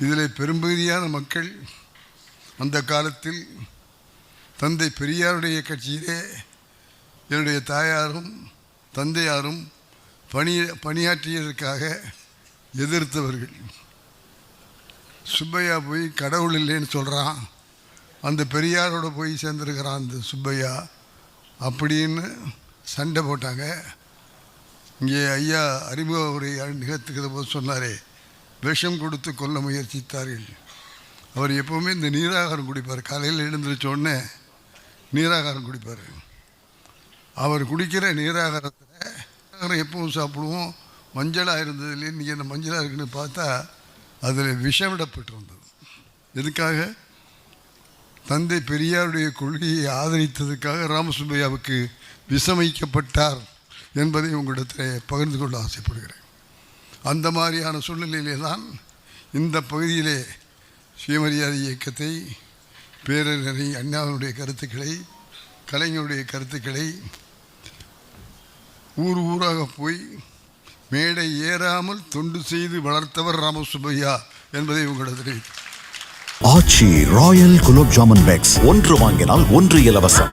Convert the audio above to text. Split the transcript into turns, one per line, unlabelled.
இதில் பெரும்பகுதியான மக்கள் அந்த காலத்தில் தந்தை பெரியாருடைய கட்சியிலே என்னுடைய தாயாரும் தந்தையாரும் பணி பணியாற்றியதற்காக எதிர்த்தவர்கள். சுப்பையா போய் கடவுள் இல்லைன்னு சொல்கிறான் அந்த பெரியாரோட போய் சேர்ந்துருக்கிறான் அந்த சுப்பையா. அப்படின்னு சண்டை போட்டாங்க. இங்கே ஐயா அறிமுக உரை நிகழ்த்துக்கிற போது சொன்னாரே விஷம் கொடுத்து கொல்ல முயற்சித்தார்கள். அவர் எப்போவுமே இந்த நீராகாரம் குடிப்பார். காலையில் எழுந்திரிச்ச உடனே நீராகாரம் குடிப்பார். அவர் குடிக்கிற நீராகாரத்தில் எப்பவும் சாப்பிடுவோம். மஞ்சளாக இருந்ததுலேயே இன்றைக்கி அந்த மஞ்சளாக இருக்குன்னு பார்த்தா அதில் விஷமிடப்பட்டிருந்தது. எதுக்காக? தந்தை பெரியாருடைய கொள்கையை ஆதரித்ததுக்காக ராமசுப்பையாவுக்கு விஷமைக்கப்பட்டார் என்பதை உங்களிடத்தில் பகிர்ந்து கொள்ள ஆசைப்படுகிறேன். அந்த மாதிரியான சூழ்நிலையிலே தான் இந்த பகுதியிலே சுயமரியாதை இயக்கத்தை பேரறிஞரை அண்ணாவினுடைய கருத்துக்களை கலைஞருடைய கருத்துக்களை ஊர் ஊராக போய் மேடை ஏறாமல் தொண்டு செய்து வளர்த்தவர் ராமசுப்பையா என்பதை உங்களிடத்தில்
ஆச்சி ராயல் குலோப் ஜாமுன் பேக்ஸ். ஒன்று வாங்கினால் ஒன்று இலவசம்.